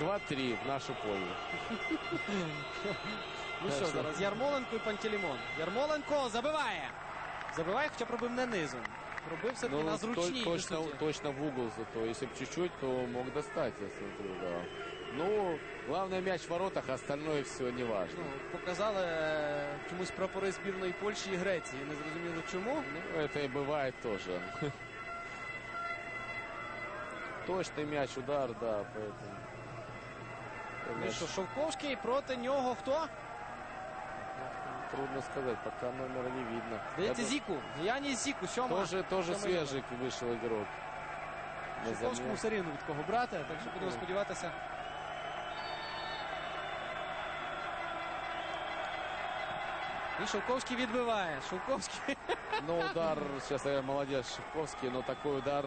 2-3 в нашу пользу. Ну що, зараз Ярмоленко і Пантелеймон. Ярмоленко забиває. Забиває, хоча пробив не низом. Пробив все-таки на Ну, зручній то- точно, висоті. точно в угол зато. Если бы чуть-чуть, то мог достать, я смотрю, да. Ну, главное мяч в воротах, а остальное все не важно. Ну, показали е, чомусь прапори збірної Польщі і Греції. Не зрозуміло чому. Ну, это и бывает тоже. Точный мяч, удар, да, поэтому... Ну і що, Шовковський проти нього хто? Трудно сказать, пока номера не видно. Здається, Я ду- Зіку. Яні Зіку, сьома. Тоже, тоже Сьомий номер. свежий вышел игрок. На Шовковському замену. все рівно від кого брати, так що будемо Ну. сподіватися. І Шовковський відбиває. Шовковський Ну, удар, сейчас я молодец Шевковский, но такой удар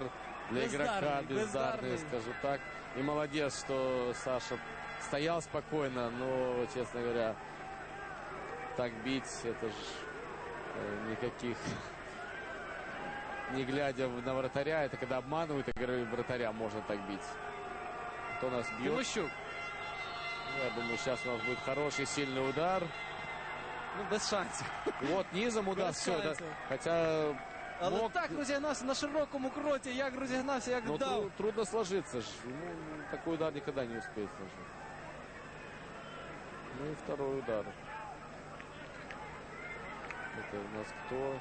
для Бездарный, игрока бездарный. бездарный, скажу так. И молодец, что Саша стоял спокойно, но, честно говоря, так бить, это же э, никаких... Не глядя на вратаря, это когда обманывают игры вратаря, можно так бить. Кто нас бьет? Тимощук. Я думаю, сейчас у нас будет хороший, сильный удар. Ну, без шансів. Вот низом удар, все. Да, шансів. хотя Але мог- так розігнався на широкому кроті, як розігнався, як Ну, дав. тру- трудно сложиться. ж. Ему такой удар никогда не успеет сложить. Ну и второй удар. Это у нас кто?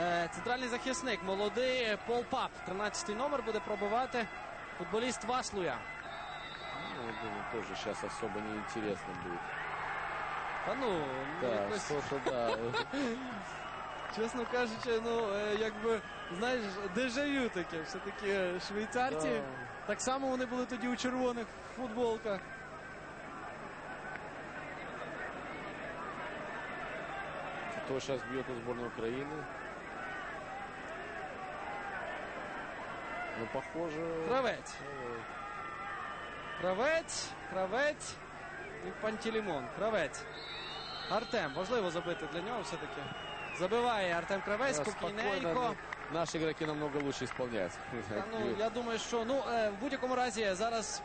Е, Центральний захисник, молодий Пол Пап. 13-й номер буде пробивати футболіст Васлуя. Ну, я думаю, тоже сейчас особо не интересно будет. Та ну, ну, якось, что-то да. чесно кажучи, ну е, якби знаєш, дежавю таке. Все-таки швейцарці. Да. Так само вони були тоді у червоних футболках. Кто сейчас бьет у сборной Украины? Ну, похоже... Кравець. Кравець, кравець і Пантелеймон. Кравець. Артем. Важливо забити для нього все-таки. Забиває Артем Кравець спокійненько. спокойно. Наши намного лучше исполняют. Та, ну, я думаю, що ну, е, в будь-якому разі зараз,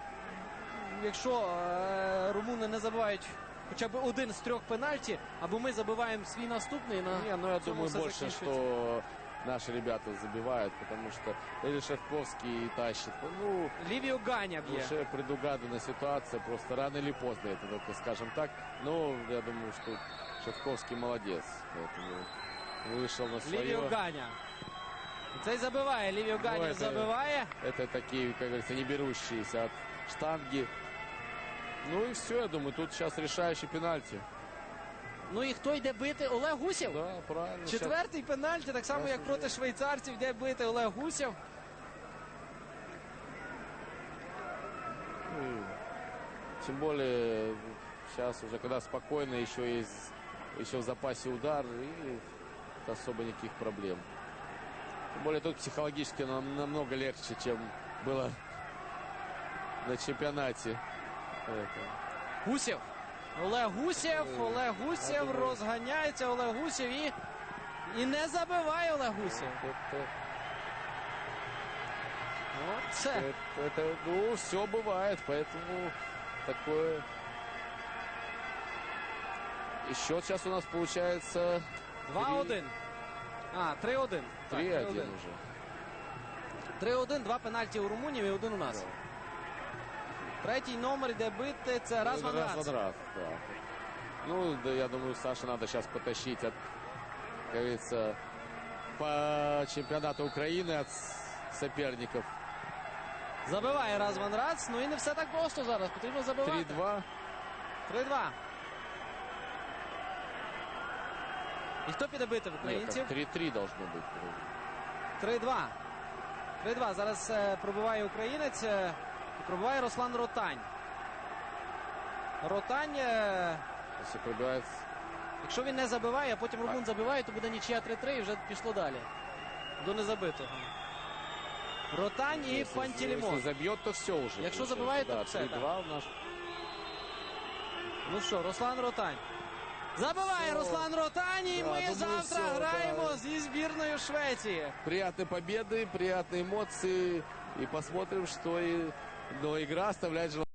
якщо е, румуни не забивають хоча б один з трьох пенальті, або ми забиваємо свій наступний на Не, ну я думаю больше, закінчується. что наши ребята забивают, потому что или Шевковский тащит. Ну, Лівіо Ганя б'є. уже предугадана ситуация, просто рано или поздно это только скажем так. Но я думаю, что Шевковский молодец, поэтому вышел на Лівіо свое. Ганя. Цей забиває. Лівіо Ганя это- забиває. Это такие, как говорится, не берущиеся от штанги. Ну и все, я думаю, тут сейчас решающий пенальти. Ну і хто йде бити? Олег Гусєв. Да, правильно. щас- Четвертий пенальті, так само Зараз як уже. проти швейцарців, йде бити Олег Гусєв. Ну, и Тем более сейчас уже, когда спокойно, еще есть еще в запасе удар, и особо никаких проблем. Тем более тут психологически нам намного легче, чем было на чемпионате. Это. Гусєв. Олег Гусєв, Ой, Олег я Гусєв думаю- розганяється. Олег Гусєв і, і не забиває Олег Гусєв. Это, Оце. это, это, ну, все бывает, поэтому такое... И счет сейчас у нас получается 2-1. А, 3-1. Так, 3-1 уже. 3-1, два пенальті у Румунів і один у нас. Да. Третій номер йде бити. Це раз Ну, ван раз, раз. раз, да. Ну, да, я думаю, Саше надо сейчас потащить от, как говорится, по чемпионату Украины от соперников. Забиває раз ван раз. Ну і не все так просто зараз. Потрібно забивати. 3-2. 3-2. І хто піде бити в Нет, українців? 3-3 должно быть. 3-2. 3-2. Зараз е, пробиває українець. е, і пробиває Руслан Ротань. Ротань, е, Если пробивает... якщо він не забиває, а потім Румун забиває, то буде нічия 3-3 і вже пішло далі. До незабитого. Ротань і если, Пантелеймон. если забьет, то все уже. Якщо получается. забиває, то да, все, 3-2 у нас. Ну що, Руслан Ротань. Забиває Все. Руслан Ротані. і Да, Ми думаю, завтра все, граємо да. зі збірною Швеції. Приятной победы, приятные эмоции. И посмотрим, что и... Но игра оставляет желать